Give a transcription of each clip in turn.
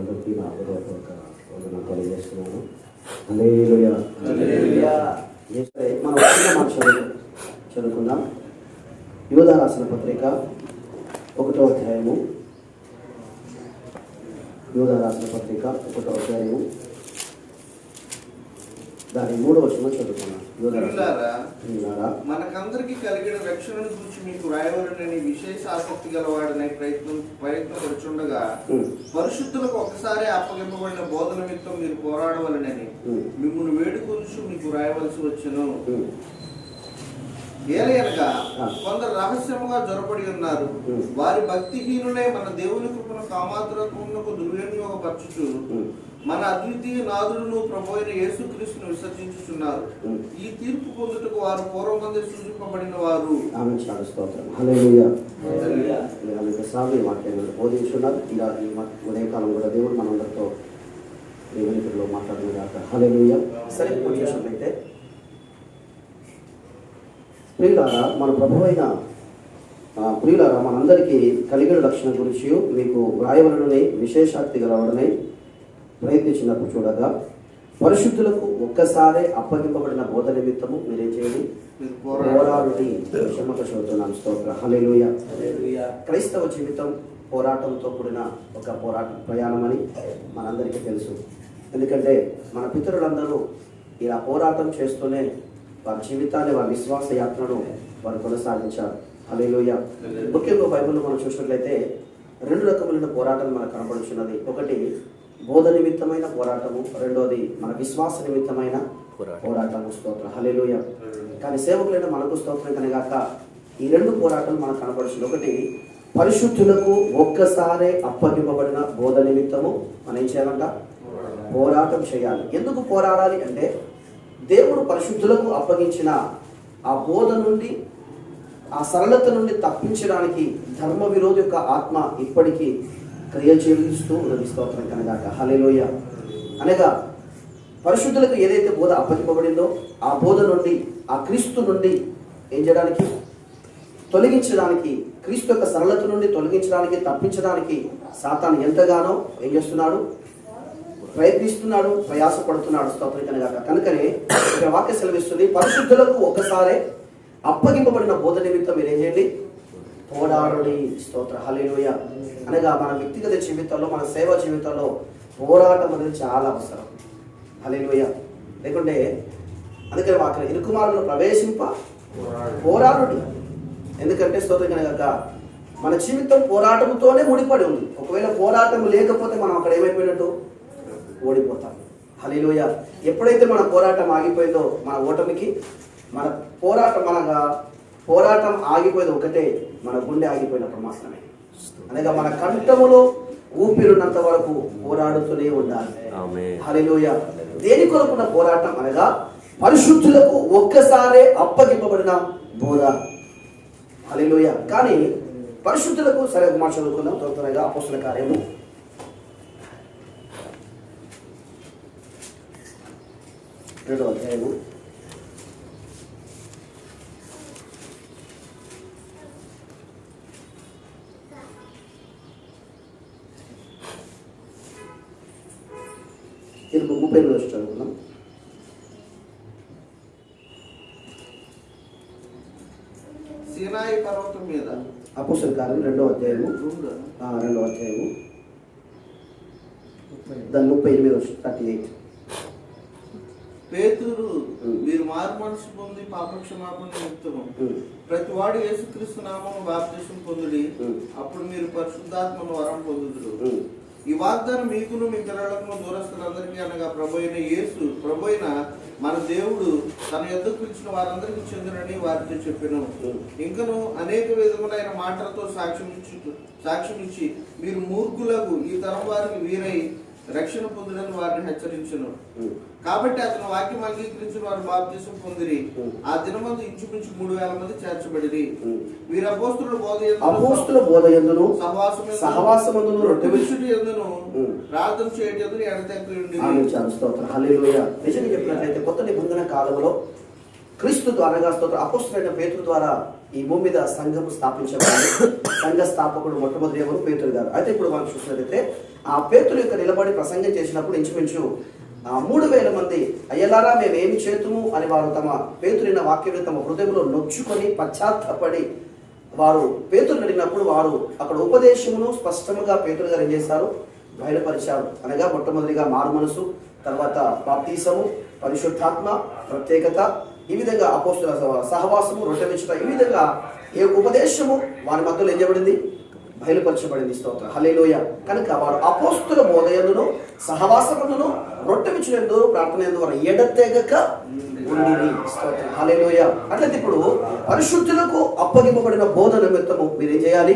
అందరికీ నా హృదయపూర్వక వందనం తెలియజేస్తున్నాను. మనం చదువు చదువుకుందాం. యోధా రాసిన పత్రిక ఒకటో అధ్యాయము. యోధా రాసిన పత్రిక ఒకటో అధ్యాయము. దాని మూడో వచనం చదువుకున్నాం మనకందరికి కలిగిన రక్షణను గురించి మీకు రాయవలనని విశేష ఆసక్తి గలవాడనే ప్రయత్నం ప్రయత్నం ఉమ్, పరిశుద్ధులకు ఒకసారి అప్పగింపబడిన బోధ నిమిత్తం మీరు పోరాడవలనని మిమ్మల్ని వేడుకొనుచు మీకు రాయవలసి వచ్చును. ఏలయనగా. కొందరు రహస్యముగా జొరపడి ఉన్నారు. వారి భక్తిహీనులే మన దేవుని కృపను కామాతులకు దుర్వినియోగపరచుచు మన అద్వితీయ నాదుడును ప్రభు అయిన యేసుక్రీస్తును విసర్జించుచున్నారు. ఈ తీర్పు పొందుటకు వారు పూర్వమంది సూచింపబడిన వారు. ఆమె చాలా స్తోత్రం. అనేక సార్లు ఈ వాక్యాన్ని బోధించున్నారు. ఇలా ఈ ఉదయకాలం కూడా దేవుడు మనందరితో వెలుగులో మాట్లాడిన కాక హల్లెలూయా. సరే చూసినట్లయితే. ప్రియులారా మన ప్రభు అయిన ప్రియులారా మనందరికీ కలిగిన లక్షణం గురించి మీకు వ్రాయవలనని విశేషాక్తి గలవడనై ప్రయత్నించినప్పుడు చూడగా పరిశుద్ధులకు ఒక్కసారే అప్పగింపబడిన బోధ నిమిత్తము మీరేం చేయండి. మీరు పోరాడు. పోరాడుడి. క్షమత చదువుతున్నాను స్తోత్ర. హల్లెలూయా. క్రైస్తవ జీవితం పోరాటంతో కూడిన ఒక పోరాట ప్రయాణం అని మనందరికీ తెలుసు. ఎందుకంటే మన పితరులందరూ ఇలా పోరాటం చేస్తూనే వారి జీవితాన్ని వారి విశ్వాస యాత్రను వారు కొనసాగించారు. హల్లెలూయా. ముఖ్యంగా బైబిల్లో మనం చూసినట్లయితే రెండు రకములైన పోరాటం మనకు కనబడుచున్నది. ఒకటి బోధ నిమిత్తమైన పోరాటము. రెండోది మన విశ్వాస నిమిత్తమైన పోరాటము. స్తోత్ర. హల్లెలూయా. కానీ సేవకులైన మనకు స్తోత్రం కనగాక ఈ రెండు పోరాటాలు మనకు కనపడుతుంది ఒకటి పరిశుద్ధులకు ఒక్కసారే అప్పగింపబడిన బోధ నిమిత్తము. మనం ఏం చేయాలంట? పోరాటం. చేయాలి. ఎందుకు పోరాడాలి అంటే దేవుడు పరిశుద్ధులకు అప్పగించిన ఆ బోధ నుండి ఆ సరళత నుండి తప్పించడానికి ధర్మ విరోధి యొక్క ఆత్మ ఇప్పటికీ క్రియ చెల్లిస్తూ ఉన్నది స్తోత్రం కనగాక. హలేలోయ అనగా పరిశుద్ధులకు ఏదైతే బోధ అప్పగింపబడిందో ఆ బోధ నుండి ఆ క్రీస్తు నుండి ఏం చేయడానికి? తొలగించడానికి క్రీస్తు యొక్క సరళత నుండి తొలగించడానికి తప్పించడానికి సాతాను ఎంతగానో ఏం చేస్తున్నాడు? ప్రయత్నిస్తున్నాడు ప్రయాసపడుతున్నాడు స్తోత్రం కనుక కనుకనే ఇక్కడ వాక్య సెలవిస్తుంది పరిశుద్ధులకు ఒకసారి అప్పగింపబడిన బోధ నిమిత్తం మీరు ఏం చేయండి? పోరాడుడి స్తోత్ర. హల్లెలూయ. అనగా మన వ్యక్తిగత జీవితంలో మన సేవా జీవితంలో పోరాటం అనేది చాలా అవసరం. హల్లెలూయ. లేకుంటే అందుకని వాక్యం ఇరుకుమారులను ప్రవేశింప పోరాడుడి. ఎందుకంటే స్తోత్రం కనుక మన జీవితం పోరాటంతోనే ముడిపడి ఉంది. ఒకవేళ పోరాటం లేకపోతే మనం అక్కడ ఏమైపోయినట్టు? ఓడిపోతాం. హలీలోయ ఎప్పుడైతే మన పోరాటం ఆగిపోయిందో మన ఓటమికి మన పోరాటం మనగా పోరాటం ఆగిపోయేది ఒకటే మన గుండె ఆగిపోయినప్పుడు మాత్రమే అనగా మన కంఠములో ఊపిరున్నంత వరకు పోరాడుతూనే ఉండాలి. హలిలోయ దేని కొరకున్న పోరాటం? అనగా పరిశుద్ధులకు ఒక్కసారే అప్పగింపబడిన బోధ. హలిలోయ కానీ పరిశుద్ధులకు సరే ఒక మాట చదువుకుందాం. త్వర త్వరగా అపోస్తుల కార్యము. రెండో అధ్యాయము ఇది చదువుకుందాం. సీనాయి పర్వతం మీద. అపోస్తుల కార్యం రెండో అధ్యాయము. రెండో. అధ్యాయము. దాని ముప్పై ఎనిమిది థర్టీ ఎయిట్ పేతురు. మీరు మారు మనసు పొంది పాప క్షమాపణ నిమిత్తము ప్రతి వాడు యేసుక్రీస్తు నామము బాప్తిసం పొందుడి. అప్పుడు మీరు పరిశుద్ధాత్మను వరం పొందుదురు. ఈ వాగ్దానం మీకును మీ పిల్లలకు దూరస్తులందరికీ అనగా ప్రభు అయిన యేసు ప్రభు అయిన మన దేవుడు తన యొద్దకు పిలిచిన వారందరికీ చెందునని వారితో చెప్పాను. ఇంకను అనేక విధములైన మాటలతో సాక్ష్యం ఇచ్చి సాక్ష్యం ఇచ్చి మీరు మూర్ఖులకు ఈ తరం వారికి వీరై రక్షణ పొందుడని వారిని హెచ్చరించను. కాబట్టి అతను వాక్యం అంగీకరించిన వారు బాప్తిసం పొందిరి. ఆ దినమందు ఇంచుమించు మూడు వేల మంది చేర్చబడిరి. వీరు అపోస్తుల బోధ అపోస్తుల బోధ ఎందును? సహవాసమందును సహవాసమందును రొట్టె ఉం. ప్రార్థన చేయటం హల్లెలూయా. నిజంగా చెప్పినట్లయితే కొత్త నిబంధన కాలంలో క్రీస్తు ద్వారా స్తోత్ర అపోస్తులైన పేతురు ద్వారా ఈ భూమి మీద సంఘం స్థాపించబడింది. సంఘ స్థాపకుడు మొట్టమొదటి ఎవరు? పేతురు గారు. అయితే ఇప్పుడు మనం చూసినట్లయితే ఆ పేతురు యొక్క నిలబడి ప్రసంగం చేసినప్పుడు ఇంచుమించు ఆ మూడు వేల మంది అయ్యలారా మేము ఏమి చేతుము? అని వారు తమ పేతురిన వాక్యం తమ హృదయంలో నొచ్చుకొని పశ్చాత్తపడి వారు పేతురు అడిగినప్పుడు వారు అక్కడ ఉపదేశమును స్పష్టముగా పేతురు గారు ఏం చేశారు? బయలుపరిచారు. అనగా మొట్టమొదటిగా మారు మనసు తర్వాత బాప్తీసము పరిశుద్ధాత్మ ప్రత్యేకత ఈ విధంగా అపోస్తుల సహవాసము రొట్టెమిచ్చుట ఈ విధంగా ఏ ఉపదేశము వారి మధ్యలో ఏం చేయబడింది బయలుపరచబడింది. స్తోత్ర. హలేలోయ కనుక వారు అపోస్తుల బోధయందును సహవాసములను రొట్టెమిచ్చినందు ప్రార్థన ఎందు వారు ఎడతెగక ఉండిరి. స్తోత్ర. హలేలోయ అట్లయితే ఇప్పుడు పరిశుద్ధులకు అప్పగింపబడిన బోధ నిమిత్తము మీరు ఏం చేయాలి?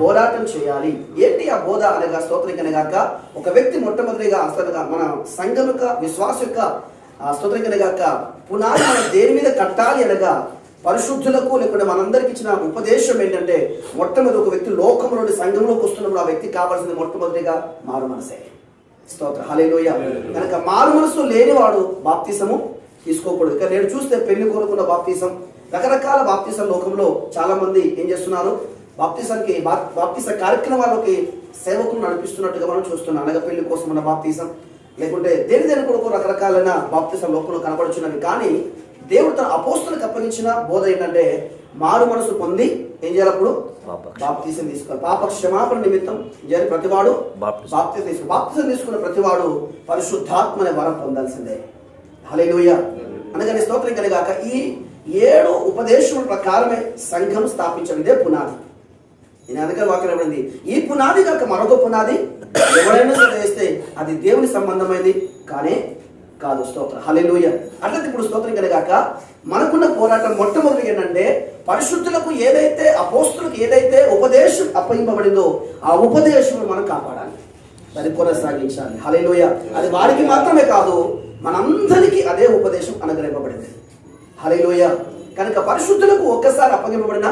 పోరాటం. చేయాలి. ఏంటి ఆ బోధ? అనగా స్తోత్రం కనగాక ఒక వ్యక్తి మొట్టమొదటిగా అసలుగా మన సంఘం యొక్క విశ్వాస యొక్క ఆ స్తోత్రం కనగాక పునాది మనం దేని మీద కట్టాలి అనగా పరిశుద్ధులకు లేకుంటే మనందరికి ఇచ్చిన ఉపదేశం ఏంటంటే మొట్టమొదటి ఒక వ్యక్తి లోకంలోని సంఘంలోకి వస్తున్నప్పుడు ఆ వ్యక్తి కావాల్సింది మొట్టమొదటిగా మారు మనసే. స్తోత్ర. హలేలోయ కనుక మారు మనసు లేనివాడు బాప్తిసము తీసుకోకూడదు. కానీ నేను చూస్తే పెళ్ళి కోరుకున్న బాప్తిసం రకరకాల బాప్తిసం లోకంలో చాలా మంది ఏం చేస్తున్నారు? బాప్తిసానికి బాప్తిస కార్యక్రమాలకి సేవకులు నడిపిస్తున్నట్టుగా మనం చూస్తున్నాం. అనగా పెళ్ళి కోసం ఉన్న బాప్తిసం లేకుంటే దేని దేని కొరకు రకరకాలైన బాప్తిసం లోకంలో కనపడుచున్నవి కానీ దేవుడు తన అపోస్తులకు అప్పగించిన బోధ ఏంటంటే మారు మనసు పొంది ఏం చేయాలి అప్పుడు? పాప- బాప్తిసం తీసుకోవాలి. పాప క్షమాపణ నిమిత్తం చేయాలి ప్రతివాడు? బాప్తిసం. బాప్తిసం తీసుకు బాప్తిసం తీసుకున్న ప్రతివాడు పరిశుద్ధాత్మ అనే వరం పొందాల్సిందే. హలేలుయ అనగానే స్తోత్రం కలిగాక ఈ ఏడు ఉపదేశముల ప్రకారమే సంఘం స్థాపించడం ఇదే పునాది. నేను అందుకని వాక్యం ఈ పునాది కాక మరొక పునాది ఎవరైనా సరే వేస్తే అది దేవుని సంబంధమైంది కానీ కాదు స్తోత్రం. హలెలుయ అట్లయితే ఇప్పుడు స్తోత్రం కలిగాక మనకున్న పోరాటం మొట్టమొదటి ఏంటంటే పరిశుద్ధులకు ఏదైతే అపోస్తులకు ఏదైతే ఉపదేశం అప్పగింపబడిందో ఆ ఉపదేశం మనం కాపాడాలి. దాన్ని కొనసాగించాలి. హలెలుయ అది వారికి మాత్రమే కాదు మనందరికీ అదే ఉపదేశం అనుగ్రహింపబడింది. హలెలుయ కనుక పరిశుద్ధులకు ఒక్కసారి అప్పగింపబడిన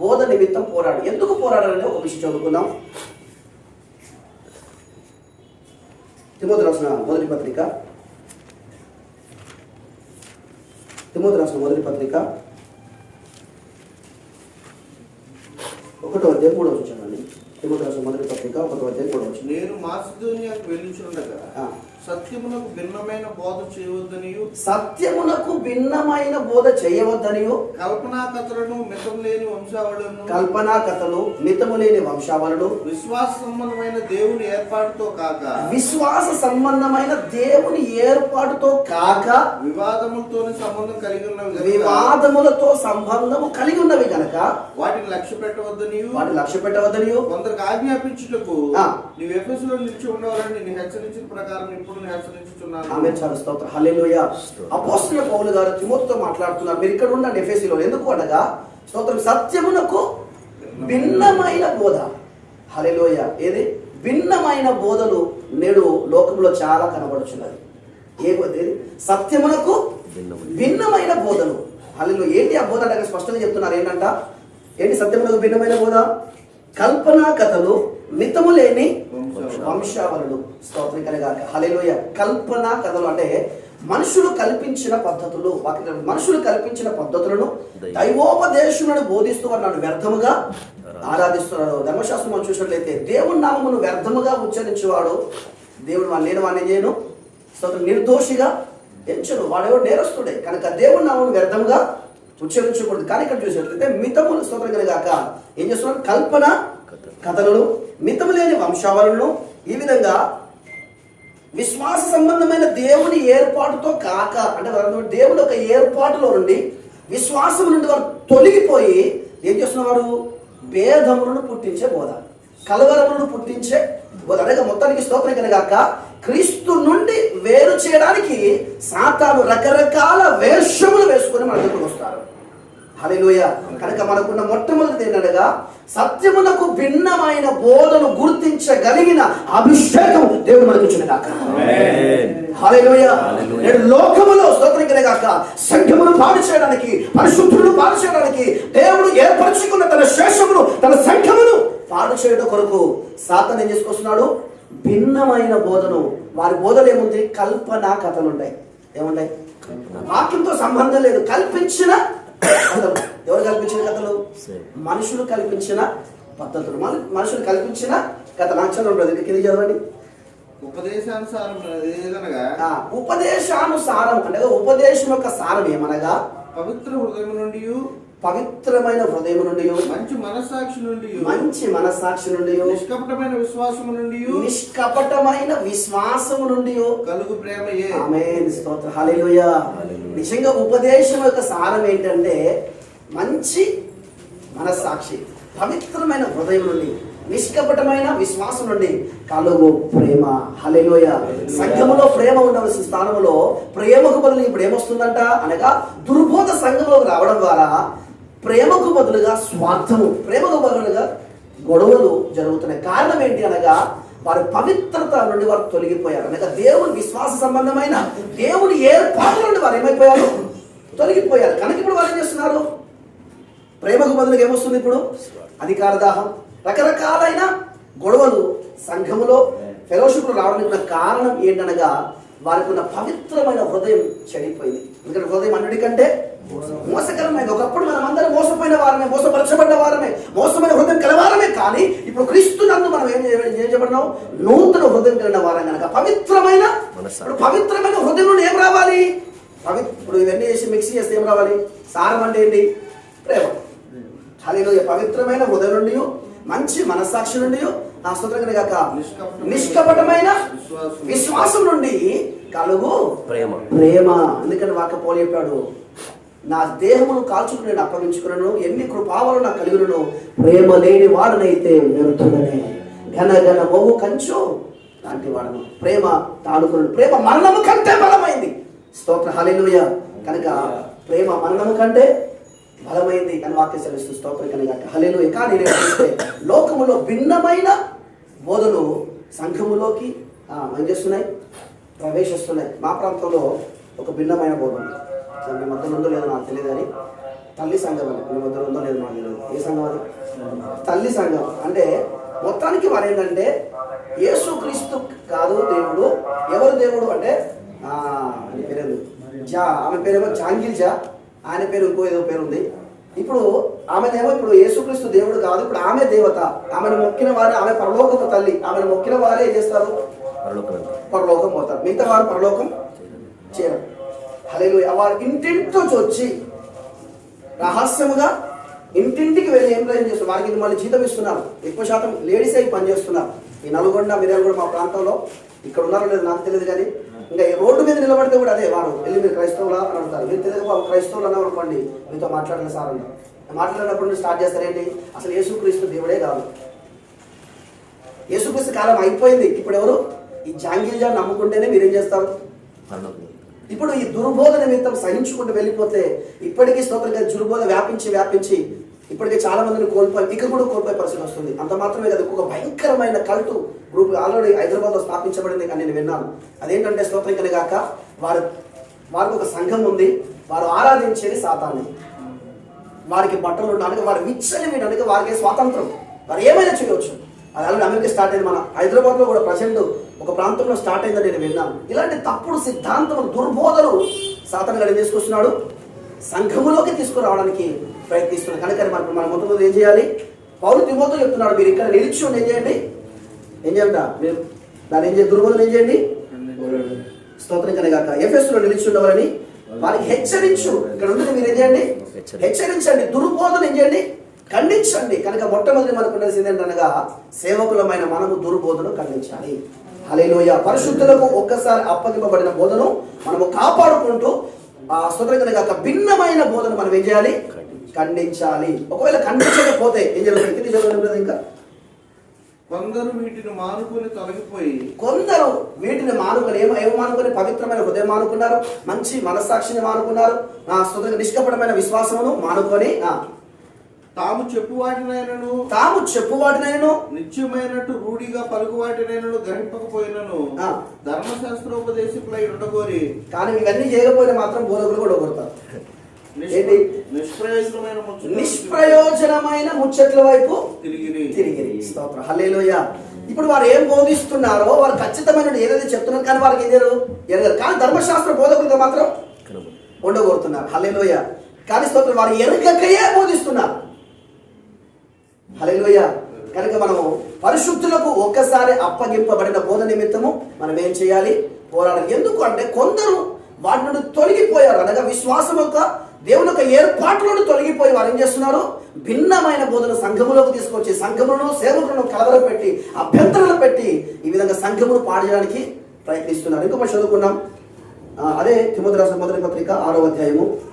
బోధ నిమిత్తం పోరాడు. ఎందుకు పోరాడాలని ఒక విషయం చదువుకుందాం. తిమోతి రాసిన మొదటి పత్రిక. తిమోతి రాసిన మొదటి పత్రిక. ఒకటో అధ్యాయం మూడో వచ్చానండి తిమోతి రాసిన మొదటి పత్రిక ఒకటో అధ్యాయం మూడో వచ్చింది నేను మాసిదోనియాకు వెళ్ళుచుండగా సత్యమునకు భిన్నమైన బోధ చేయవద్దనియు? సత్యమునకు భిన్నమైన బోధ చేయవద్దనియు? కల్పనా కథలను మితం లేని వంశావళులను? కల్పనా కథలు మితము లేని వంశావళులు? విశ్వాస సంబంధమైన దేవుని ఏర్పాటుతో కాక? విశ్వాస సంబంధమైన దేవుని ఏర్పాటుతో కాక? వివాదములతోని సంబంధం కలిగి ఉన్నవి వివాదములతో సంబంధము కలిగి ఉన్నవి గనక? వాటిని లక్ష్య పెట్టవద్దనియు? వాటి లక్ష్య పెట్టవద్దనియు? కొందరికి ఆజ్ఞాపించుటకు. నీవు ఎఫెసులో నిలిచి ఉండవాలని నేను హెచ్చరించిన ప్రకారం ఆమె చాలా స్తోత్ర. హల్లెలూయ. అపోస్తుల పౌలు గారు తిమోతితో మాట్లాడుతున్నారు. మీరు ఇక్కడ ఉండండి ఎఫెసీలో. ఎందుకు అనగా స్తోత్రం. సత్యమునకు భిన్నమైన బోధ. హల్లెలూయ. ఏది? భిన్నమైన బోధలు నేడు లోకంలో చాలా కనబడుచున్నది ఏ బోధ ఏది? సత్యమునకు భిన్నమైన. బోధలు. హల్లెలూయ. ఏంటి ఆ బోధ? అంటే స్పష్టంగా చెప్తున్నారు. ఏంటంట? ఏంటి సత్యమునకు భిన్నమైన బోధ? కల్పనా కథలు మితము లేని. వంశావళులు. స్తోత్రం కలిగాక హల్లెలూయ. కల్పన కథలు అంటే మనుషులు కల్పించిన పద్ధతులు మనుషులు కల్పించిన పద్ధతులను దైవోపదేశములను బోధిస్తూ నన్ను వ్యర్థముగా. ఆరాధిస్తున్నారు ధర్మశాస్త్రం మనం చూసినట్లయితే దేవుని నామమును వ్యర్థముగా ఉచ్చరించేవాడు. దేవుడు నేను వాడిని చేయను స్తోత్రం. నిర్దోషిగా ఎంచను. వాడెవడు? నేరస్తుడే. కనుక దేవుని నామమును వ్యర్థముగా ఉచ్చరించకూడదు. కానీ ఇక్కడ చూసినట్లయితే మితములు స్తోత్రం కలిగాక ఏం చేస్తున్నారు కల్పన కథలను మితములేని వంశావళులను ఈ విధంగా విశ్వాస సంబంధమైన దేవుని ఏర్పాటుతో కాక అంటే దేవుని యొక్క ఏర్పాటులో నుండి విశ్వాసం నుండి వారు తొలగిపోయి ఏం చేస్తున్నవారు? భేదములను పుట్టించే బోధ. కలవరములను పుట్టించే బోధ. అనగా మొత్తానికి స్తోత్రం కనుగాక క్రీస్తు నుండి వేరు చేయడానికి సాతాను రకరకాల వేషములు వేసుకొని మన దగ్గరకు వస్తారు. హల్లెలూయా. కనుక మనకున్న మొట్టమొదటిది ఏంటనగా సత్యమునకు భిన్నమైన బోధను గుర్తించగలిగిన అభిషేకం దేవుడు మనకు ఇచ్చిన కాక. నేడు లోకములో స్తోత్రం కాక సంఘమును పాడు చేయడానికి పరిశుద్ధులను పాడు చేయడానికి దేవుడు ఏర్పరచుకున్న తన శేషమును తన సంఘమును పాడు చేయడం కొరకు సాతన్ ఏం చేసుకొస్తున్నాడు? భిన్నమైన బోధను వారి బోధలు ఏముంది? కల్పన కథలు ఉంటాయి ఏముంటాయి? వాక్యంతో సంబంధం లేదు. కల్పించిన కథలు. ఎవరు కల్పించిన కథలు? మనుషులు కల్పించిన పద్ధతులు. మన- మనుషులు కల్పించిన కథ నాచనం ఉండదు కింద చదవండి. ఉపదేశానుసారం ఉపదేశానుసారం అంటే ఉపదేశం యొక్క సారం ఏమనగా? పవిత్ర హృదయం నుండి పవిత్రమైన హృదయం నుండి మంచి మనస్సాక్షి నుండి మంచి మనస్సాక్షి నుండి నిష్కపటమైన విశ్వాసము నుండి నిష్కపటమైన విశ్వాసము నుండి కలుగు ప్రేమయే. ఆమె స్తోత్ర. నిజంగా ఉపదేశం యొక్క సారం ఏంటంటే మంచి మనస్సాక్షి పవిత్రమైన హృదయం నుండి నిష్కపటమైన విశ్వాసం నుండి కలుగు ప్రేమ. హల్లెలూయ. సంఘములో ప్రేమ ఉండవలసిన స్థానంలో ప్రేమకు బదులు ఇప్పుడు ఏమొస్తుందంట? అనగా దుర్బోధ సంఘంలోకి రావడం ద్వారా ప్రేమకు బదులుగా స్వార్థము ప్రేమకు బదులుగా గొడవలు జరుగుతున్నాయి. కారణం ఏంటి అనగా వారి పవిత్రత నుండి వారు తొలగిపోయారు. అనగా దేవుని విశ్వాస సంబంధమైన దేవుని ఏర్పాటు నుండి వారు ఏమైపోయారు? తొలగిపోయారు. కనుక ఇప్పుడు వారు ఏం చేస్తున్నారు? ప్రేమకు బదులుగా ఏమొస్తుంది ఇప్పుడు? అధికార దాహం. రకరకాలైన గొడవలు సంఘములో ఫెలోషిప్లు రావడానికి ఉన్న కారణం ఏంటనగా వారికి ఉన్న పవిత్రమైన హృదయం చెడిపోయింది. ఎందుకంటే హృదయం అన్నిటికంటే మోసకరమైనది. ఒకప్పుడు మనం అందరం మోసపోయిన వారమే మోసపరచబడ్డ వారమే మోసమైన హృదయం కలవారమే కానీ ఇప్పుడు క్రీస్తు నందు మనం ఏం చేయ- ఏం చేయబడినాం? నూతన హృదయం కలిగిన వారం కనుక పవిత్రమైన ఇప్పుడు పవిత్రమైన హృదయం నుండి ఏం రావాలి? పవి ఇప్పుడు ఇవన్నీ చేసి మిక్సీ చేస్తే ఏం రావాలి? సారం అంటే ఏంటి? ప్రేమ. హల్లెలూయా. పవిత్రమైన హృదయం నుండి మంచి మనస్సాక్షి నుండి ఆ స్తోత్రం కాక నిష్కపటమైన విశ్వాసం. నుండి. కలుగు ప్రేమ. ప్రేమ. ఎందుకంటే వాక పోలి చెప్పాడు? నా దేహమును కాల్చుకుని నేను అప్పగించుకున్నాను ఎన్ని కృపావలు నాకు కలిగినను ప్రేమ లేని వాడనైతే వ్యర్థుడనే ఘన ఘన బహు కంచు లాంటి వాడను. ప్రేమ తాడుకున్నాడు ప్రేమ మరణము కంటే బలమైంది. స్తోత్ర హల్లెలూయ. కనుక ప్రేమ మరణము కంటే బలమైంది. అని వాక్య సెలవిస్తూ స్తోత్ర కనుక హల్లెలూయ. కానీ నేను చూస్తే లోకములో భిన్నమైన బోధలు సంఘములోకి ఏం చేస్తున్నాయి ప్రవేశిస్తున్నాయి. మా ప్రాంతంలో ఒక భిన్నమైన బోధ ఉంది. అది మీ మధ్యలో ఉందో లేదో నాకు తెలియదు కానీ తల్లి సంఘం అని మీ మధ్యలో ఉందో లేదో నాకు తెలియదు. ఏ సంఘం అది? తల్లి సంఘం. అంటే మొత్తానికి వారు ఏంటంటే యేసుక్రీస్తు కాదు దేవుడు. ఎవరు దేవుడు అంటే ఆయన పేరేందు? జా ఆమె పేరేమో జాంగిల్ జా. ఆయన పేరు ఇంకో ఏదో పేరు ఉంది. ఇప్పుడు ఆమెనేమో ఇప్పుడు యేసుక్రీస్తు దేవుడు కాదు. ఇప్పుడు ఆమె దేవత. ఆమెను మొక్కిన వారు ఆమె పరలోకపు తల్లి. ఆమెను మొక్కిన వారే ఏం చేస్తారు? పరలోకం పోతారు. మిగతా వారు పరలోకం చేయరు. హలేదు వారు ఇంటింటితో వచ్చి రహస్యముగా ఇంటింటికి వెళ్ళి ఏం ప్రయత్నం చేస్తున్నారు? వారికి మళ్ళీ జీతం ఇస్తున్నారు. ఎక్కువ శాతం లేడీస్ అయి పనిచేస్తున్నారు ఈ నల్గొండ మిర్యాల కూడా మా ప్రాంతంలో ఇక్కడ ఉన్నారో లేదో నాకు తెలియదు కానీ ఇంకా ఈ రోడ్డు మీద నిలబడితే కూడా అదే వారు. వెళ్ళి మీరు క్రైస్తవులా అని అడుగుతారు మీరు తెలియదు వాళ్ళు క్రైస్తవులు అన్నా అనుకోండి. మీతో మాట్లాడిన సార్ అన్నారు. మాట్లాడినప్పుడు స్టార్ట్ చేస్తారేంటి అసలు యేసుక్రీస్తు దేవుడే కాదు. యేసుక్రీస్తు కాలం అయిపోయింది. ఇప్పుడు ఎవరు? ఈ జాంగీజా నమ్ముకుంటేనే మీరేం చేస్తారు? ఇప్పుడు ఈ దుర్బోధ నిమిత్తం సహించుకుంటూ వెళ్ళిపోతే ఇప్పటికీ స్తోత్రంగా దుర్బోధ వ్యాపించి వ్యాపించి ఇప్పటికే చాలా మందిని కోల్పోయి ఇక కూడా కోల్పోయే పరిస్థితి వస్తుంది. అంత మాత్రమే కదా ఒక భయంకరమైన కల్టు గ్రూప్ ఆల్రెడీ హైదరాబాద్లో స్థాపించబడింది కానీ నేను విన్నాను. అదేంటంటే స్తోత్రం గాక వారు వారికి ఒక సంఘం ఉంది వారు ఆరాధించేది సాతాన్ని. వారికి బట్టలు ఉండడానికి వారు విచ్చని వీడడానికి వారికి స్వాతంత్రం. వారు ఏమైనా చేయవచ్చు. అది ఆల్రెడీ అమెరికా స్టార్ట్ అయింది మన హైదరాబాద్లో కూడా ప్రజెంట్ ఒక ప్రాంతంలో స్టార్ట్ అయిందని నేను విన్నాను. ఇలాంటి తప్పుడు సిద్ధాంతం దుర్బోధలు సాతాను గడి తీసుకొస్తున్నాడు సంఘములోకి తీసుకురావడానికి ప్రయత్నిస్తున్నాడు. కనుక మనకు మన మొత్తం ఏం చేయాలి? పౌరు తిమోతో చెప్తున్నాడు మీరు ఇక్కడ నిలిచి ఏం చేయండి? ఏం చేయండి మీరు దాన్ని ఏం చేయండి దుర్బోధన ఏం చేయండి? స్తోత్రం కనుగాక ఎఫ్ఎస్లో నిలిచి ఉండవాలని వారికి హెచ్చరించు. ఇక్కడ ఉండదు మీరు ఏం చేయండి? హెచ్చరించు. హెచ్చరించండి. దుర్బోధన ఏం చేయండి? ఖండించండి. కనుక మొట్టమొదటి మనకు ఉండేది ఏంటనగా సేవకులమైన మనము దుర్బోధను ఖండించాలి. హల్లెలూయా. పరిశుద్ధులకు ఒక్కసారి అప్పగింపబడిన బోధను మనము కాపాడుకుంటూ ఆ కనుక భిన్నమైన బోధన మనం ఏం చేయాలి? ఖండించాలి. ఒకవేళ ఖండించకపోతే ఏం జరుగుతుంది? కింది చదవండి ఇంకా? కొందరు వీటిని మానుకొని తొలగిపోయి కొందరు వీటిని మానుకొని ఏమో ఏమో మానుకొని? పవిత్రమైన హృదయం మానుకున్నారు మంచి మనస్సాక్షిని మానుకున్నారు నా స్వతంత్ర నిష్కపటమైన విశ్వాసమును మానుకొని తాము చెప్పు వాటినైనను తాము చెప్పు వాటినైనా నిత్యమైనట్టు రూఢిగా పలుకు వాటినైనను గ్రహింపకపోయినను ఆ. ధర్మశాస్త్రోపదేశకులై ఉండగోరి కానీ ఇవన్నీ చేయకపోతే మాత్రం బోధకులు కూడా కొడతారు ఏంటి? నిష్ప్రయోజనమైన ముచ్చట్లు నిష్ప్రయోజనమైన ముచ్చట్ల వైపు తిరిగి స్తోత్రం. హల్లెలూయా. ఇప్పుడు వారు ఏం బోధిస్తున్నారో వారు ఖచ్చితమైన ఏదైతే చెప్తున్నారు కానీ వారికి ఏం చేయరు? ఎరగరు. కానీ ధర్మశాస్త్ర బోధకులుగా మాత్రం ఉండగోరుతున్నారు హల్లెలూయ. కానీ స్తోత్రం. వారు ఎరుకకయే బోధిస్తున్నారు. హల్లెలూయ. కనుక మనము పరిశుద్ధులకు ఒక్కసారి అప్పగింపబడిన బోధ నిమిత్తము మనం ఏం చేయాలి? పోరాడాలి. ఎందుకు అంటే కొందరు వాటి నుండి తొలగిపోయారు. అనగా విశ్వాసం యొక్క దేవుని యొక్క ఏర్పాట్ల నుండి తొలగిపోయి వారు ఏం చేస్తున్నారు? భిన్నమైన బోధన సంఘములోకి తీసుకొచ్చి సంఘములను సేవకులను కలవరపెట్టి అభ్యంతరాలు పెట్టి ఈ విధంగా సంఘమును పాడు చేయడానికి ప్రయత్నిస్తున్నారు. ఇంకొక చదువుకున్నాం అదే తిమ్మతి రాసిన మొదటి పత్రిక ఆరో అధ్యాయము.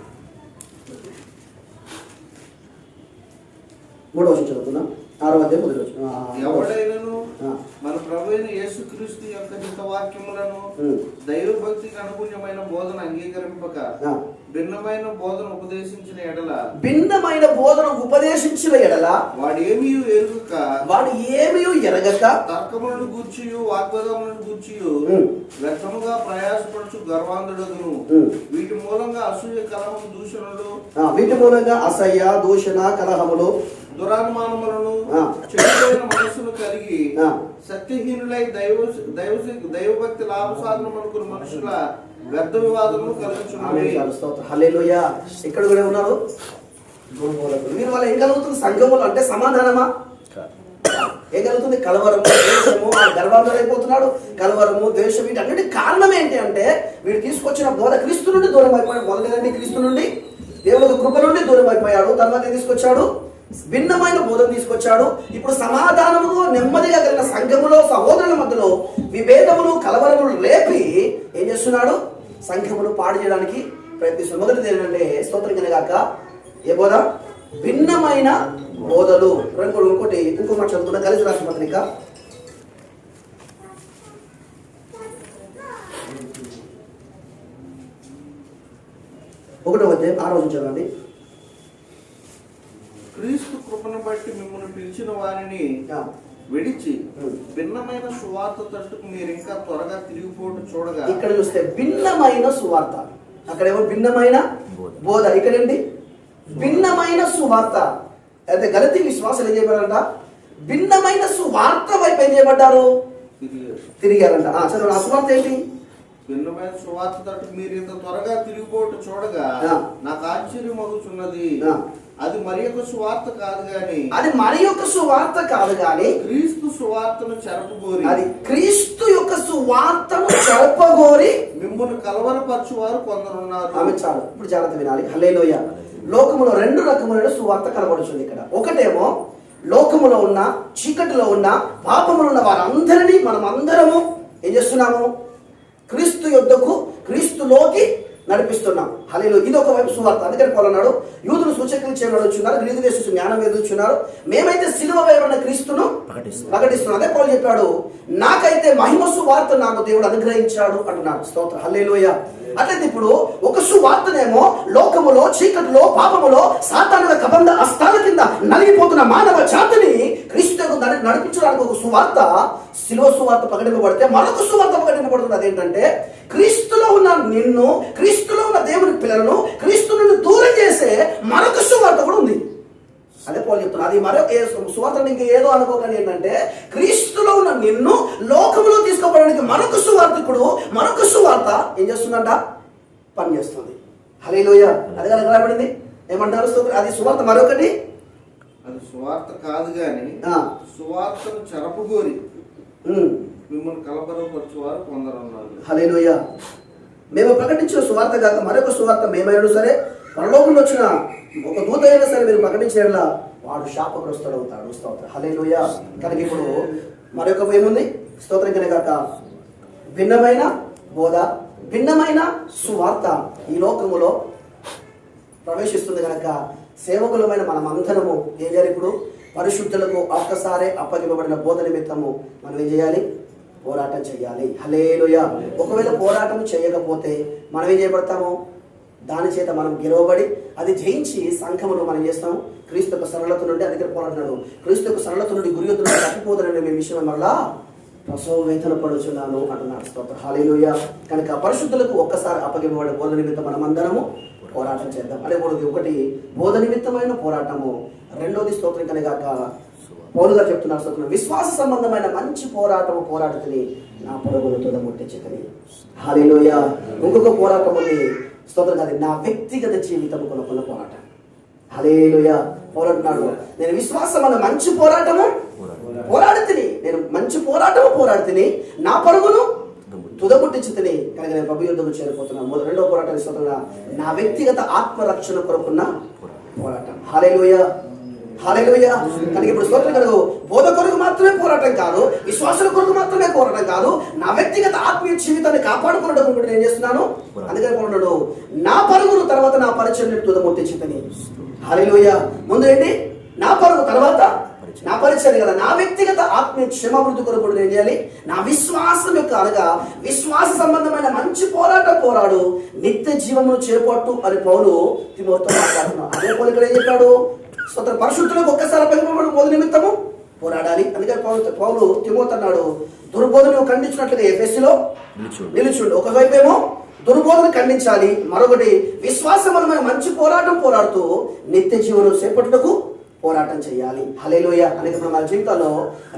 మూడో వచ్చిన చదువుకున్నాం ఆరో అధ్యాయం మొదటి వచ్చిన. మన ప్రభు అయిన యేసుక్రీస్తు యొక్క హితవాక్యములను ఉమ్. దైవభక్తికి అనుగుణ్యమైన బోధన అంగీకరింపక. భిన్నమైన బోధన ఉపదేశించిన ఎడల భిన్నమైన బోధన ఉపదేశించిన ఎడల వాడు ఏమీ ఎరుగక వాడు ఏమీ ఎరగక తర్కములను గూర్చియు వాగ్వాదములను గూర్చియు. వ్యర్థముగా ప్రయాసపడుచు గర్వాంధుడగును ఉమ్. వీటి మూలంగా అసూయ కలహము దూషణలు వీటి మూలంగా అసహ్య దూషణ కలహములు దురానుమానములను ఆ. చెడిపోయిన మనస్సును కలిగి. సత్యహీనులై దైవ దైవ దైవభక్తి లాభ సాధనం అనుకున్న మనుషుల వ్యర్థ వివాదములు కలుగుచున్నవి హల్లెలూయా. ఇక్కడ కూడా ఉన్నారు. వీరి వల్ల ఏం కలుగుతుంది? సంఘములు అంటే సమాధానమా? ఏం కలుగుతుంది? కలవరము ద్వేషము అయిపోతున్నాడు కలవరము ద్వేషం వీటన్నిటి కారణం ఏంటి అంటే వీడు తీసుకొచ్చిన బోధ క్రీస్తు నుండి దూరం అయిపోయాడు మొదటిదండి క్రీస్తు నుండి? యొక్క కృప నుండి దూరం అయిపోయాడు తర్వాత తీసుకొచ్చాడు? భిన్నమైన బోధన తీసుకొచ్చాడు. ఇప్పుడు సమాధానములో నెమ్మదిగా కలిగిన సంఘములో సహోదరుల మధ్యలో విభేదములు కలవరములు లేపి ఏం చేస్తున్నాడు? సంఘమును పాడు చేయడానికి ప్రయత్నిస్తున్నాడు. మొదటిది ఏంటంటే స్తోత్రం కనుగాక ఏ బోధ? భిన్నమైన బోధలు. రెండు ఇంకోటి ఇంకో మాట చదువుకున్న కలిసి రాష్ట్ర పత్రిక. ఒకటో అధ్యాయం ఆరో నుంచి చదవండి. క్రీస్తు కృపను బట్టి మిమ్మల్ని పిలిచిన వారిని విడిచి. భిన్నమైన సువార్త తట్టుకు మీరు ఇంకా త్వరగా తిరిగిపోవడం చూడగా ఇక్కడ చూస్తే భిన్నమైన సువార్త. అక్కడేమో భిన్నమైన బోధ. ఇక్కడేంటి? భిన్నమైన సువార్త. అయితే గలతీ విశ్వాసాలు ఏం చేయబడారంట భిన్నమైన సువార్త వైపు ఏం చేయబడ్డారు? తిరిగి తిరిగారంట. ఆ, చదవండి ఆ సువార్త ఏంటి? భిన్నమైన సువార్త తట్టుకు మీరు ఇంత త్వరగా తిరిగిపోవడం చూడగా. నాకు ఆశ్చర్యం అవుతున్నది. అది మరి ఒక సువార్త కాదు గాని అది మరి యొక్క సువార్త కాదు కానీ క్రీస్తు సువార్తను చెరపగోరి అది క్రీస్తు యొక్క సువార్తను చెరపగోరి మిమ్మల్ని కలవరపరచువారు కొందరున్నారు. ఆమె చాలు. ఇప్పుడు జాగ్రత్త వినాలి. హల్లేలోయ. లోకములో రెండు రకములైన సువార్త కనబడుతుంది ఇక్కడ. ఒకటేమో లోకములో ఉన్న చీకటిలో ఉన్న పాపములో ఉన్న వారందరినీ మనం అందరము ఏం చేస్తున్నాము? క్రీస్తు యొద్దకు క్రీస్తులోకి నడిపిస్తున్నాం. హలేలో ఇది ఒక వైపు సువార్త. అందుకని పోలన్నాడు యూదులు సూచకులు చేయబడుచున్నారు గ్రీకు దేశం జ్ఞానం ఎదుర్చున్నారు మేమైతే సిలువ వేయబడిన క్రీస్తును ప్రకటిస్తున్నాం. అదే పౌలు చెప్పాడు నాకైతే మహిమ సువార్త నాకు దేవుడు అనుగ్రహించాడు అంటున్నాడు స్తోత్ర. హల్లేలోయ. అట్లయితే ఇప్పుడు ఒక సువార్తనేమో లోకములో చీకటిలో పాపములో సాతానుల కబంధ అస్తాల కింద నలిగిపోతున్న మానవ జాతిని క్రీస్తుకు నడి నడిపించడానికి ఒక సువార్త శిలువ సువార్త ప్రకటింపబడితే మరొక సువార్త ప్రకటింపబడుతుంది అదేంటంటే క్రీస్తులో ఉన్న నిన్ను క్రీస్తులో ఉన్న దేవుని పిల్లలను క్రీస్తు నుండి దూరం చేసే మరొక సువార్త కూడా ఉంది. అదే పోలు చెప్తున్నా. అది మరో ఏ సువార్త ఇంక ఏదో అనుకోకండి. ఏంటంటే క్రీస్తులో ఉన్న నిన్ను లోకములో తీసుకోవడానికి మరొక సువార్తకుడు మరొక సువార్త ఏం చేస్తుందంట? పని చేస్తుంది. హలేలోయ అది కదా రాబడింది ఏమంటారు? అది సువార్త మరొకటి? అది సువార్త కాదు ఆ, సువార్తను చెరపగోరి. మిమ్మల్ని కలవరపరచువారు కొందరున్నారు. హలేలోయ మేము ప్రకటించిన సువార్త కాక మరొక సువార్త మేమైనా సరే పరలోకంలో వచ్చిన ఒక దూత అయినా సరే మీరు ప్రకటించేలా వాడు శాపగ్రస్తుడు అవుతాడు. స్తోత్రం. హలేలోయ కనుక ఇప్పుడు మరొక ఏముంది? స్తోత్రం కనుక భిన్నమైన బోధ భిన్నమైన సువార్త ఈ లోకములో ప్రవేశిస్తుంది కనుక సేవకులమైన మనం అందరము ఏం చేయాలి ఇప్పుడు? పరిశుద్ధులకు ఒక్కసారే అప్పగింపబడిన బోధ నిమిత్తము మనం ఏం చేయాలి? పోరాటం చేయాలి. హలేలుయ ఒకవేళ పోరాటం చేయకపోతే మనం ఏం చేయబడతాము? దాని చేత మనం గెలవబడి అది జయించి సంఘమును మనం చేస్తాము. క్రీస్తు యొక్క సరళత నుండి అది దగ్గర పోరాడుతున్నాడు క్రీస్తు యొక్క సరళత నుండి గురి యొద్ద నుండి మేము విషయం మళ్ళా ప్రసవవేతన పడుచున్నాను అంటున్నాడు స్తోత్ర. హాలేలుయ కనుక పరిశుద్ధులకు ఒక్కసారి అప్పగింపబడే బోధ నిమిత్తం మనం అందరము పోరాటం చేద్దాం. అదే ఒకటి బోధ నిమిత్తమైన పోరాటము. రెండోది స్తోత్రం కనుగాక పౌలుగా చెప్తున్నారు స్తోత్రం విశ్వాస సంబంధమైన మంచి పోరాటము పోరాడుతుంది నా పొరుగులు తుదముట్టించకని హాలేలుయ ఇంకొక పోరాటం ఉంది. స్తోత్రం కాదు నా వ్యక్తిగత జీవితం కొనుక్కున్న పోరాటం. హలేలుయ పోరాడుతున్నాడు నేను విశ్వాసం అన్న మంచి పోరాటము పోరాడుతుని నేను మంచి పోరాటము పోరాడుతుని నా పరుగును తుదముట్టి చితిని కనుక నేను ప్రభు యుద్ధకు చేరిపోతున్నాను మొదటి రెండో పోరాటం ఇస్తున్నా నా వ్యక్తిగత ఆత్మరక్షణ కొరకున్న పోరాటం. హాలేలోయ హాలేలోయ కనుక ఇప్పుడు స్తోత్రం కలుగు. బోధ కొరకు మాత్రమే పోరాటం కాదు విశ్వాసుల కొరకు మాత్రమే పోరాటం కాదు నా వ్యక్తిగత ఆత్మీయ జీవితాన్ని కాపాడుకోవడం కూడా నేను చేస్తున్నాను? అందుకని పోరాడు నా పరుగును తర్వాత నా పరిచయం తుదముట్టి చితిని హాలేలోయ ముందు ఏంటి? నా పరుగు తర్వాత నా పరిచయం కదా నా వ్యక్తిగత ఆత్మీయ క్షమాభివృద్ధి కొరకు కూడా నేను చేయాలి. నా విశ్వాసం యొక్క అనగా విశ్వాస సంబంధమైన మంచి పోరాటం పోరాడు నిత్య జీవమును చేపట్టు అని పౌలు తిమోతో మాట్లాడుతున్నాడు. అదే పౌలు ఇక్కడ ఏం చెప్పాడు? స్వతంత్ర పరిశుద్ధులకు ఒక్కసారి పగిపోవడం మొదలు నిమిత్తము పోరాడాలి. అందుకని పౌలు పౌలు తిమోత్ అన్నాడు దుర్బోధను ఖండించినట్లుగా ఎఫ్ఎస్సిలో నిలుచుండు. నిలుచుండు. ఒకవైపు ఏమో దుర్బోధన ఖండించాలి మరొకటి విశ్వాసమైన మంచి పోరాటం పోరాడుతూ నిత్య జీవనం చేపట్టుటకు పోరాటం చేయాలి. హలేలోయ అనేది మన జీవితంలో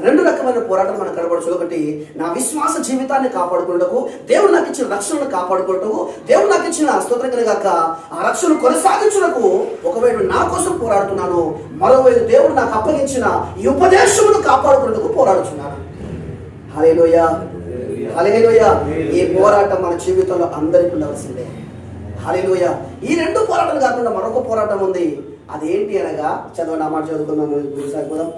రెండు రకమైన పోరాటం మనం కనబడచ్చు. ఒకటి నా విశ్వాస జీవితాన్ని కాపాడుకుంటకు దేవుడు నాకు ఇచ్చిన రక్షణను కాపాడుకుంటకు దేవుడు నాకు ఇచ్చిన స్తోత్రం గాక ఆ రక్షణ కొనసాగించుటకు ఒకవైపు నా కోసం పోరాడుతున్నాను మరోవైపు దేవుడు నాకు అప్పగించిన ఈ ఉపదేశమును కాపాడుకుంటకు పోరాడుతున్నాను. హలేలోయ హలేలోయ ఈ పోరాటం మన జీవితంలో అందరికీ ఉండవలసిందే హలేలోయ ఈ రెండు పోరాటాలు కాకుండా మరొక పోరాటం ఉంది. అదేంటి అనగా చదవండి ఆ మాట చదువుకుందాం సాగిపోదాం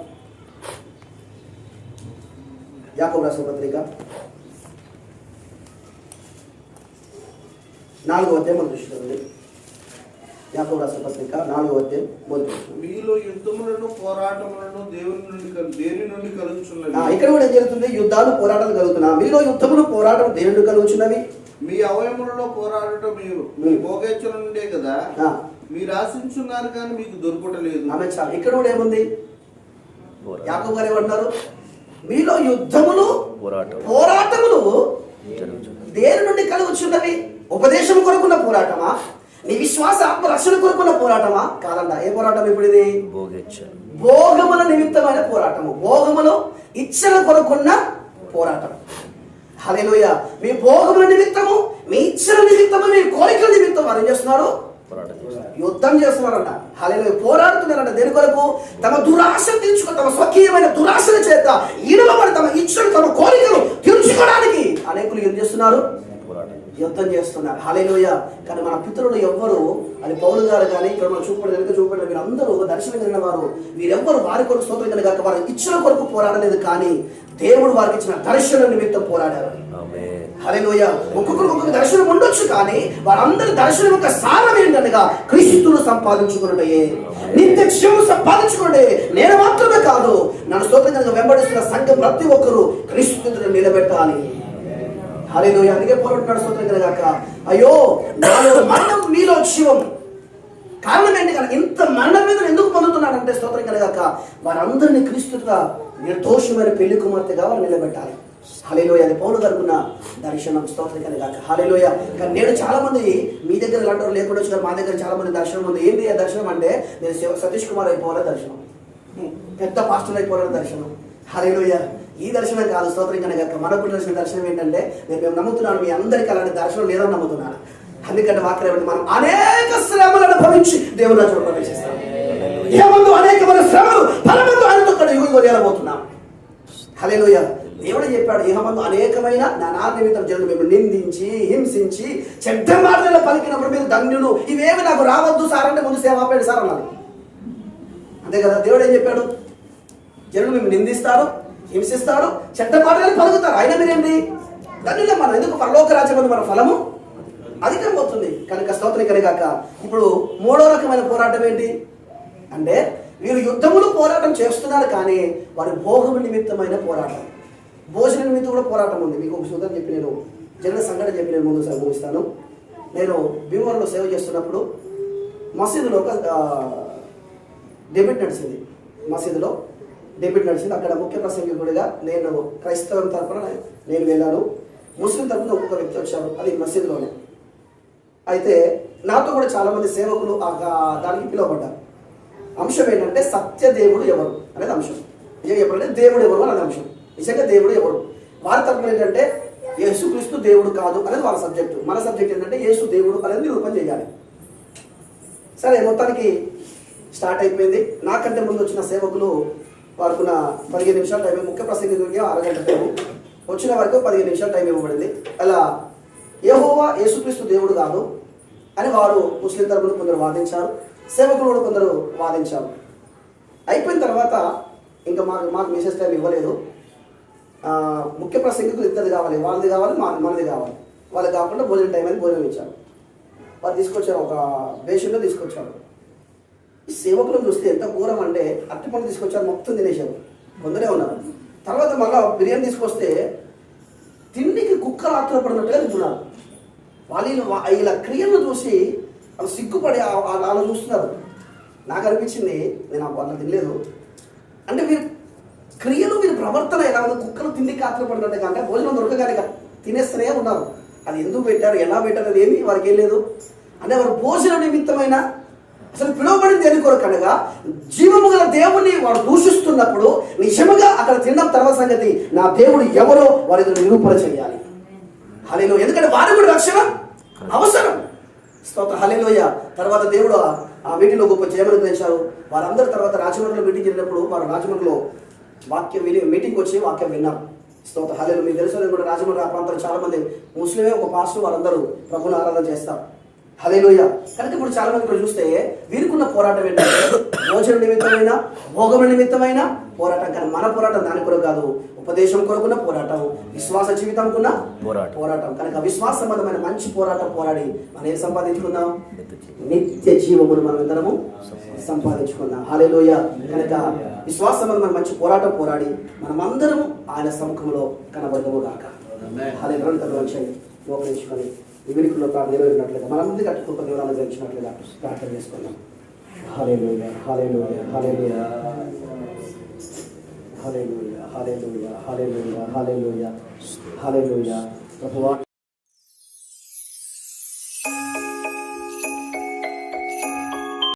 యాకోబు రాసిన పత్రిక. నాలుగో అధ్యాయం మనం చూస్తుంది యాకోబు రాసిన పత్రిక నాలుగో అధ్యాయం మొదటి. మీలో యుద్ధములను పోరాటములను దేవుని నుండి దేని నుండి ఆ, కలుగుచున్నవి ఇక్కడ కూడా ఏం జరుగుతుంది? యుద్ధాలు పోరాటాలు కలుగుతున్నా మీలో యుద్ధములు పోరాటం దేవుడు కలుగుచున్నవి? మీ అవయములలో పోరాడటం మీరు. మీ భోగేచ్ఛల నుండే కదా. మీరు ఆశించున్నారు కానీ మీకు దొరకటలేదు. ఆమె చాలు. ఇక్కడ కూడా ఏముంది. యాకోబు గారు ఏమంటున్నారు? మీలో యుద్ధములు పోరాటం. పోరాటములు. దేని నుండి కలుగుచున్నవి? ఉపదేశం కొరకున్న పోరాటమా? నీ విశ్వాస ఆత్మ రక్షణ కొరకున్న పోరాటమా? కాదంట. ఏ పోరాటం ఇప్పుడు ఇది భోగముల నిమిత్తమైన పోరాటము. భోగములు ఇచ్చల కొరకున్న పోరాటం. హల్లెలూయా. మీ భోగముల నిమిత్తము మీ ఇచ్చల నిమిత్తము మీ కోరికల నిమిత్తం వారు ఏం చేస్తున్నారు? యుద్ధం చేస్తున్నారంట. హల్లెలూయా. పోరాడుతున్నారంట. దేని కొరకు? తమ దురాశ తీర్చుకో తమ స్వకీయమైన దురాశల చేత ఈడవబడి తమ ఇచ్చిన తమ కోరికలు తీర్చుకోవడానికి అనేకులు ఏం చేస్తున్నారు? యుద్ధం చేస్తున్నారు. హలేలోయ కానీ మన పితరులు ఎవ్వరు అది పౌలు గారు కానీ ఇక్కడ మనం చూపడం వెనుక చూపడం వీరందరూ దర్శనం కలిగిన వారు. వీరెవ్వరు వారి కొరకు స్తోత్రం కలిగాక వారు ఇచ్చిన కొరకు పోరాడలేదు కానీ దేవుడు వారికి ఇచ్చిన దర్శనం నిమిత్తం పోరాడారు. హలేలోయ ఒక్కొక్కరు ఒక్కొక్క దర్శనం ఉండొచ్చు కానీ వారందరి దర్శనం యొక్క సారం ఏంటనగా క్రీస్తును సంపాదించుకున్నటే నిత్య జీవం సంపాదించుకున్నటే నేను మాత్రమే కాదు నన్ను స్తోత్రం వెంబడిస్తున్న సంఘం ప్రతి ఒక్కరూ క్రీస్తుని నిలబెట్టాలి. హల్లెలూయా. అందుకే పోరాడుతున్నాడు స్తోత్రం కనుగాక అయ్యో నాలో మరణం నీలో శివం కారణం ఏంటి కదా ఇంత మరణం మీద ఎందుకు పొందుతున్నాడంటే స్తోత్రం కలగాక? వారందరినీ క్రీస్తుగా నిర్దోషమైన పెళ్ళి కుమార్తెగా వారు నిలబెట్టాలి. హలేలోయ అది పౌరు గారుకున్న దర్శనం స్తోత్రం కలగాక. హలేలోయ కానీ నేను చాలా మంది మీ దగ్గర ఇలాంటి లేకుండా వచ్చి మా దగ్గర చాలా మంది దర్శనం ఉంది. ఏంటి ఆ దర్శనం అంటే నేను సతీష్ కుమార్ అయిపోవాలని దర్శనం? పెద్ద పాస్టర్ అయిపోవాలని దర్శనం. హలేలోయ ఈ దర్శనం కాదు స్తోత్రం కనుక మనకు దర్శన దర్శనం ఏంటంటే నేను మేము నమ్ముతున్నాను మీ అందరికీ అలాంటి దర్శనం లేదని నమ్ముతున్నాను. అందుకంటే వాక్యం మనం అనేక శ్రమలు అనుభవించి దేవుని రాజ్యంలో ప్రవేశిస్తాం. ఏమందు అనేకమైన శ్రమలు ఫలమందు ఆయనతో కూడా యుగ యుగలేరబోతున్నాం హలేలోయ దేవుడు చెప్పాడు ఇహమందు అనేకమైన నా నిమిత్తం జనులు మేము నిందించి హింసించి చెడ్డ మాటలలో పలికినప్పుడు మీరు ధన్యులు. ఇవేమి నాకు రావద్దు సార్ అంటే ముందు సేవ ఆపేడు సార్ అన్నది అంతే కదా దేవుడు ఏం చెప్పాడు? జనులు మేము నిందిస్తారు హింసిస్తారు చెట్ట మాటలు పలుకుతారు. అయినా మీరేంటి? ధన్యులే మనం ఎందుకు పరలోక రాజ్యం మన ఫలము? అధికం పోతుంది. కనుక స్తోత్రం కనుగాక ఇప్పుడు మూడో రకమైన పోరాటం ఏంటి? అంటే వీరు యుద్ధములు పోరాటం చేస్తున్నారు కానీ వారి భోగము నిమిత్తమైన పోరాటం. భోజన నిమిత్తం కూడా పోరాటం ఉంది. మీకు ఒక సూత్రం చెప్పి నేను జన సంఘటన చెప్పి నేను ముందు సంభవిస్తాను నేను భీమవరంలో సేవ చేస్తున్నప్పుడు మసీదులో ఒక డెబిట్ నడిచింది. మసీదులో డిబేట్ నడిచింది. అక్కడ ముఖ్య ప్రసంగికుడిగా నేను క్రైస్తవం తరఫున నేను వెళ్ళాను. ముస్లిం తరఫున ఒక్కొక్క వ్యక్తి వచ్చారు అది మసీదులోనే. అయితే నాతో కూడా చాలామంది సేవకులు ఆ దానికి పిలువబడ్డారు. అంశం ఏంటంటే సత్యదేవుడు ఎవరు అనేది అంశం. నిజంగా ఎప్పుడంటే దేవుడు ఎవరు అనేది అంశం. నిజంగా దేవుడు ఎవరు? వారి తరపున ఏంటంటే యేసుక్రీస్తు దేవుడు కాదు అనేది వాళ్ళ సబ్జెక్టు. మన సబ్జెక్ట్ ఏంటంటే యేసు దేవుడు అనేది నిరూపణ చేయాలి. సరే మొత్తానికి స్టార్ట్ అయిపోయింది. నాకంటే ముందు వచ్చిన సేవకులు వాడుకున్న పదిహేను నిమిషాల టైం ముఖ్య ప్రసంగికుడికి అరగంట టైము వచ్చిన వరకు పదిహేను నిమిషాల టైం ఇవ్వబడింది. అలా ఏహోవా యేసుక్రీస్తు దేవుడు కాదు అని వారు ముస్లిం తరపున కొందరు వాదించారు. సేవకులు కూడా కొందరు వాదించారు. అయిపోయిన తర్వాత ఇంకా మాకు మాకు మెసేజ్ టైం ఇవ్వలేదు. ముఖ్య ప్రసంగికులు ఇద్దరు కావాలి. వాళ్ళది కావాలి మా మనది కావాలి. వాళ్ళు కాకుండా భోజనం టైం అని భోజనం ఇచ్చారు. వారు తీసుకొచ్చారు ఒక బేషన్లో తీసుకొచ్చారు. ఈ సేవకులను చూస్తే ఎంత ఘోరం అంటే అరటిపండు తీసుకొచ్చారు మొత్తం తినేశారు. కొందరే ఉన్నారు. తర్వాత మళ్ళా బిర్యానీ తీసుకొస్తే తిండికి కుక్కలు ఆత్రపడినట్టుగా తింటున్నారు. వాళ్ళు వీళ్ళ క్రియలను చూసి వాళ్ళు సిగ్గుపడి ఆ- వాళ్ళు చూస్తున్నారు. నాకు అనిపించింది నేను ఆ వాళ్ళని తినలేదు. అంటే మీరు క్రియలు మీరు ప్రవర్తన ఎలా ఉంది? కుక్కలు తిండికి ఆత్రపడినట్టుగా అంటే భోజనం దొరకగానే ఇక తినేస్తూనే ఉన్నారు. అది ఎందుకు పెట్టారు ఎలా పెట్టారు అది ఏమి? వారికి ఏం లేదు. అంటే వారు భోజన నిమిత్తమైన అసలు పిలువబడింది దేని కొరకు అనగా జీవము గల దేవుణ్ణి వాడు దూషిస్తున్నప్పుడు నిజముగా అక్కడ తిన్న తర్వాత సంగతి నా దేవుడు ఎవరో వారి నిరూపణ చేయాలి. హలేలో ఎందుకంటే వారి కూడా రక్షణ అవసరం. స్తోత్ర. హలేలోయ తర్వాత దేవుడు ఆ- మీటింగ్లో గొప్ప జయమని తెచ్చారు వారందరి తర్వాత రాజమండ్రిలో మీటింగ్ జరిగినప్పుడు వారు రాజమండ్రిలో వాక్యం విని మీటింగ్ వచ్చి వాక్యం విన్నారు. స్తోత్ర. హలేలు మీకు తెలుసు కూడా రాజమండ్రి ఆ ప్రాంతంలో చాలా మంది ముస్లిమే ఒక పాస్టర్ వారందరూ ప్రభుని ఆరాధన చేస్తారు. హలేలోయ కనుక ఇప్పుడు చాలా మంది ఇక్కడ చూస్తే వీరికున్న పోరాటం ఏంటంటే భోజన నిమిత్తమైన భోగముల నిమిత్తమైన పోరాటం. కానీ మన పోరాటం దాని కొరకు కాదు. ఉపదేశం కొరకున్న పోరాటం. విశ్వాస జీవితంకున్న పోరాటం. పోరాటం. కనుక విశ్వాస సంబంధమైన మంచి పోరాటం పోరాడి మనం ఏం సంపాదించుకుందాం? నిత్య జీవం. నిత్య జీవమును మనం అందరము సంపాదించుకుందాం. హాలేలోయ కనుక విశ్వాస సంబంధమైన మంచి పోరాటం పోరాడి మనం అందరము ఆయన సముఖంలో కనబడము గాక. హాలే మోకరించుకొని ప్రార్థన నెరవేరినట్లుగా మన ముందు కట్టుకున్న వివరాలు గ్రహించినట్లుగా ప్రార్థన చేసుకుందాం. Hallelujah hallelujah hallelujah hallelujah hallelujah hallelujah hallelujah hallelujah ప్రభువా